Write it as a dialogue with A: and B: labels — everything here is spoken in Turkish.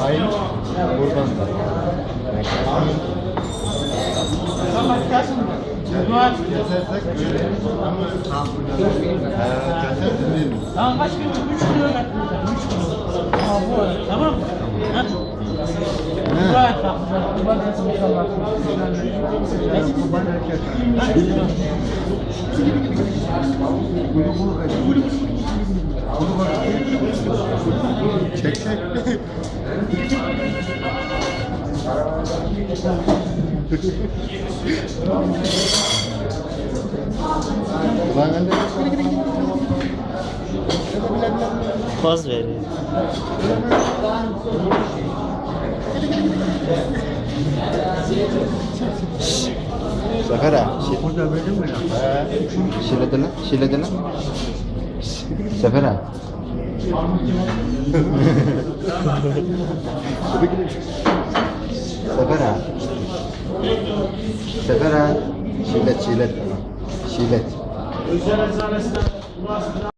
A: Hayır. Buradan da. Ee?
B: Tamam kaç kilo? 3 kilo getireceğim. 3 kilo. Tamam mı? Kurban etsin
A: Ulan anne.
C: Poz veriyor.
A: Sefera.
D: Burada bölüm mü
A: Şiledine. Sefera. Sefera. Sefera. Şilet, şilet. Şilet.